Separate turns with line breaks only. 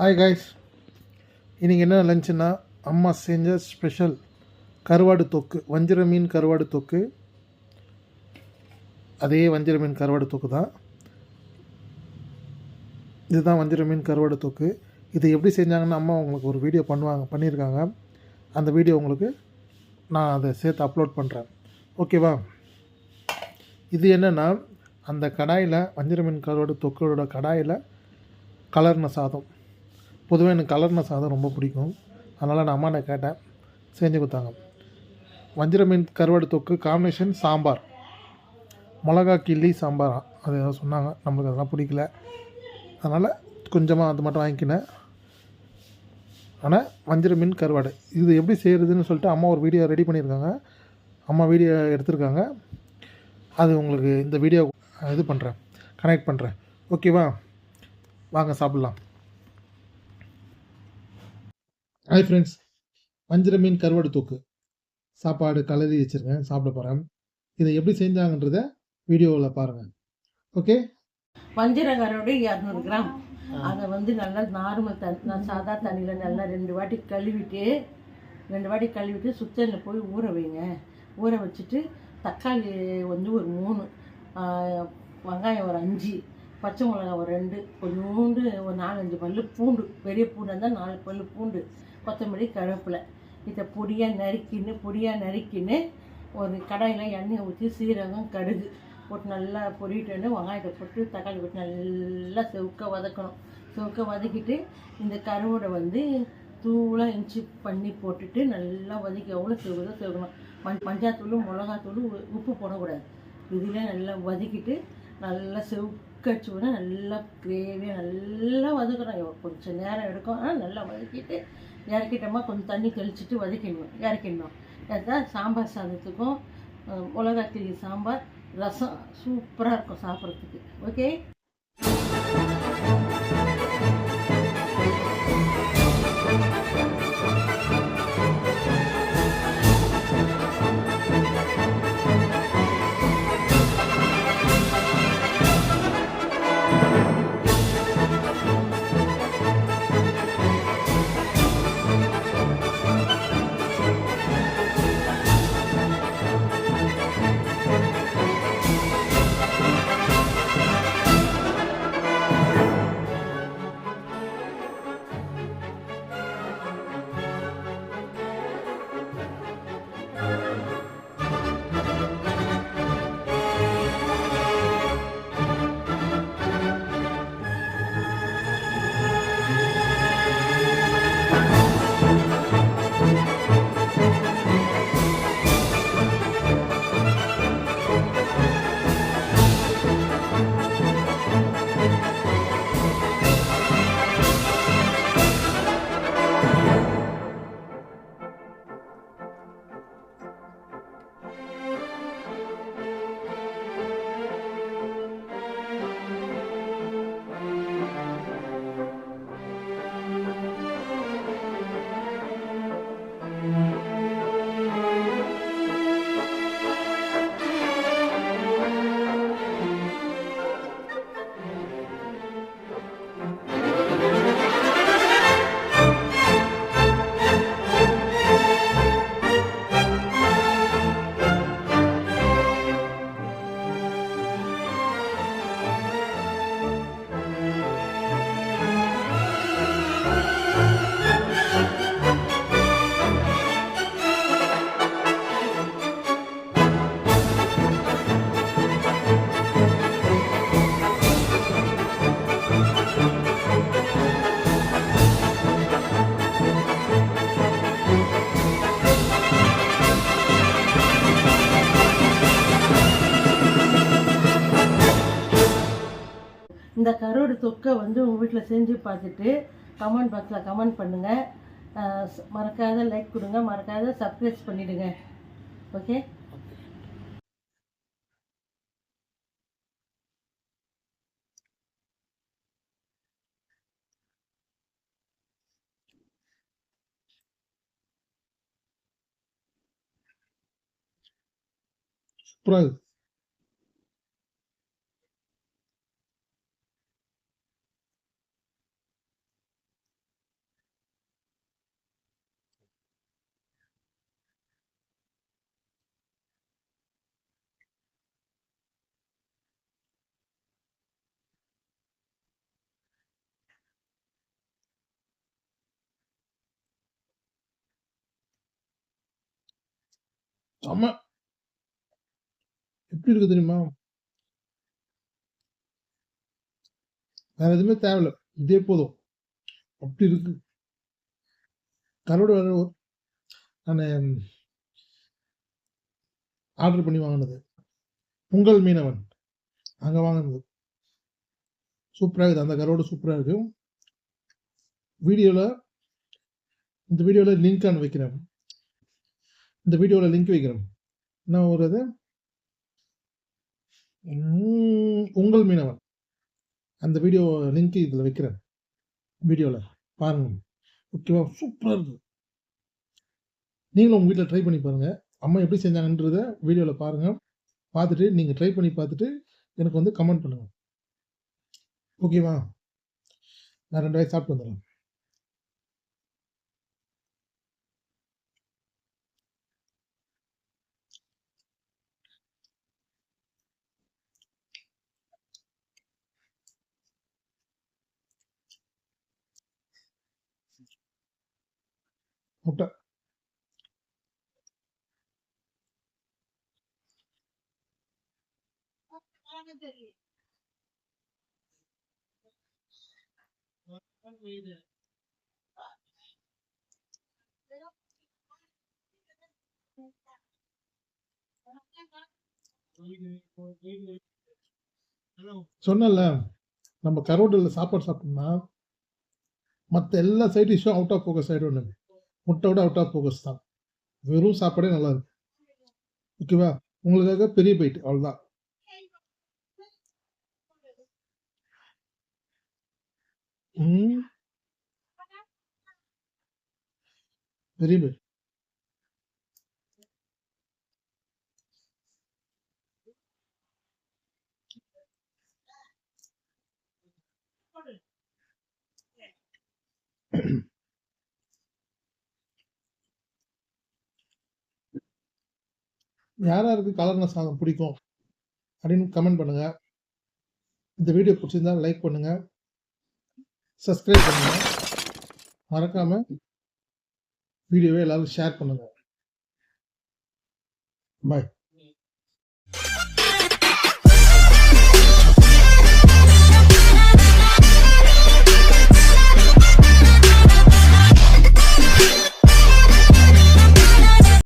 Hi guys இன்றைக்கி என்ன லஞ்சுன்னா அம்மா செஞ்ச ஸ்பெஷல் கருவாடு தொக்கு வஞ்சிர மீன் கருவாடு தொக்கு. அதே வஞ்சிர மீன் கருவாடு தொக்கு தான். இதுதான் வஞ்சிர மீன் கருவாடு தொக்கு. இது எப்படி செஞ்சாங்கன்னு அம்மா உங்களுக்கு ஒரு வீடியோ பண்ணுவாங்க பண்ணியிருக்காங்க. அந்த வீடியோ உங்களுக்கு நான் அதை சேர்த்து அப்லோட் பண்ணுறேன் ஓகேவா இது என்னென்னா அந்த கடாயில் வஞ்சிர மீன் கருவாடு தொக்கோட கடாயில் கலர்ன சாதம். பொதுவாக எனக்கு கலர்ன சாதம் ரொம்ப பிடிக்கும். அதனால் நான் அம்மாட்ட கேட்டேன். செஞ்சு கொடுத்தாங்க. வஞ்சிர மீன் கருவாடு தொக்கு காம்பினேஷன் சாம்பார். மிளகா கிள்ளி சாம்பார். அது ஏதோ சொன்னாங்க. நம்மளுக்கு அதெல்லாம் பிடிக்கல. அதனால் கொஞ்சமாக அது மட்டும் வாங்கிக்கினேன். ஆனால் வஞ்சிர மீன் கருவாடு. இது எப்படி செய்கிறதுன்னு சொல்லிட்டு அம்மா ஒரு வீடியோ ரெடி பண்ணியிருக்காங்க. அம்மா வீடியோ எடுத்திருக்காங்க. அது உங்களுக்கு இந்த வீடியோ இது பண்ணுறேன் கனெக்ட் பண்ணுறேன் ஓகேவா வாங்க சாப்பிட்லாம். ஹாய் ஃப்ரெண்ட்ஸ் வஞ்சிர மீன் கருவாடு தூக்கு. சாப்பாடு கலரி வச்சுருக்கேன். சாப்பிட போகிறேன் இதை எப்படி செஞ்சாங்கன்றத வீடியோவில் பாருங்கள் ஓகே
வஞ்சிரங்கரோடு இரநூறு கிராம். அதை வந்து நல்லா நார்மல் தண்ணி சாதா தண்ணியில் நல்லா ரெண்டு வாட்டி கழுவிட்டு ரெண்டு வாட்டி கழுவிட்டு சுத்தனில் போய் ஊற வைங்க. ஊற வச்சுட்டு தக்காளி வந்து ஒரு மூணு வெங்காயம் ஒரு அஞ்சு பச்சை மிளகாய் ஒரு ரெண்டு கொஞ்சோண்டு ஒரு நாலஞ்சு பல் பூண்டு பெரிய பூண்டு இருந்தால் நாலு பல் பூண்டு கொத்தமல்லி கருவேப்பிலை. இதை பொடியாக நறுக்கின்னு பொடியாக நறுக்கின்னு ஒரு கடாயில் எண்ணெய் ஊற்றி சீரகம் கடுகு போட்டு நல்லா பொரியிட்டு வெங்காயத்தை போட்டு தக்காளி போட்டு நல்லா செவுக்க வதக்கணும். செவுக்க வதக்கிட்டு இந்த கருவோட வந்து தூளாக இன்ச்சு பண்ணி போட்டுட்டு நல்லா வதக்கி எவ்வளோ செவுதோ செவக்கணும். மண் மஞ்சாத்தூள் மிளகாத்தூள் உ- உப்பு போடக்கூடாது. இதில் நல்லா வதக்கிட்டு நல்லா செவுக்கச்சு விட நல்லா கிரேவியாக நல்லா வதக்கணும் கொஞ்சம் நேரம் எடுக்கும். ஆனால் நல்லா வதக்கிட்டு இறக்கிட்டோமா கொஞ்சம் தண்ணி தெளிச்சுட்டு வதக்கிடணும் இறக்கிடணும். அதுதான் சாம்பார் சாதத்துக்கும் அஹ், சாம்பார் ரசம். சூப்பராக இருக்கும் சாப்பிட்றதுக்கு. ஓகே குக்கை வந்து உங்கள் வீட்டில் செஞ்சு பார்த்துட்டு கமெண்ட் பாக்ஸில் கமெண்ட் பண்ணுங்கள் மறக்காத லைக் கொடுங்க. மறக்காத சப்ஸ்கிரைப் பண்ணிவிடுங்க ஓகே
சூப்பராக செம்ம. எப்படி இருக்கு தெரியுமா? வேற எதுவுமே தேவையில்ல. இதே போதும். அப்படி இருக்கு. கரோடு வேற நான் ஆர்டர் பண்ணி வாங்கினது. பொங்கல் மீனவன். அங்கே வாங்கினது. சூப்பராக இருக்குது. அந்த கரோடு சூப்பராக இருக்கு. வீடியோவில் இந்த வீடியோவில் லிங்க் அனுப்பிக்கிறேன் வைக்கிறேன். இந்த வீடியோவில் லிங்க் வைக்கிறேன். என்ன ஒரு இது உங்கள் மீனவன். அந்த வீடியோ லிங்க் இதில் வைக்கிறேன். வீடியோவில் பாருங்கள் ஓகேவா சூப்பராக இருக்குது நீங்களும் உங்கள் வீட்டில் ட்ரை பண்ணி பாருங்கள் அம்மா எப்படி செஞ்சாங்கன்றத வீடியோவில் பாருங்கள் பார்த்துட்டு நீங்கள் ட்ரை பண்ணி பார்த்துட்டு எனக்கு வந்து கமெண்ட் பண்ணுங்கள் ஓகேவா நான் ரெண்டு வாய் சாப்பிட்டு வந்துடுறேன். முட்டை. சொன்னல நம்ம கரோடில் சாப்பாடு சாப்பிட்டோம்னா மற்ற எல்லா சைட் டிஷ்ஷும் அவுட் ஆஃப் ஃபோக்கஸ் ஆகிடும் முட்டையோட அவுட் ஆஃப் ஃபோக்கஸ் தான். வெறும் சாப்பாடே நல்லா இருக்கு. ஓகேவா? உங்களுக்காக பெரிய பைட் அவ்வளோதான் பெரிய பைட் யார் யாருக்கு கலர்ன சாதம் பிடிக்கும் அப்படின்னு கமெண்ட் பண்ணுங்கள் இந்த வீடியோ பிடிச்சிருந்தா லைக் பண்ணுங்கள் சப்ஸ்கிரைப் பண்ணுங்கள் மறக்காமல் வீடியோவை எல்லோரும் ஷேர் பண்ணுங்கள் பாய்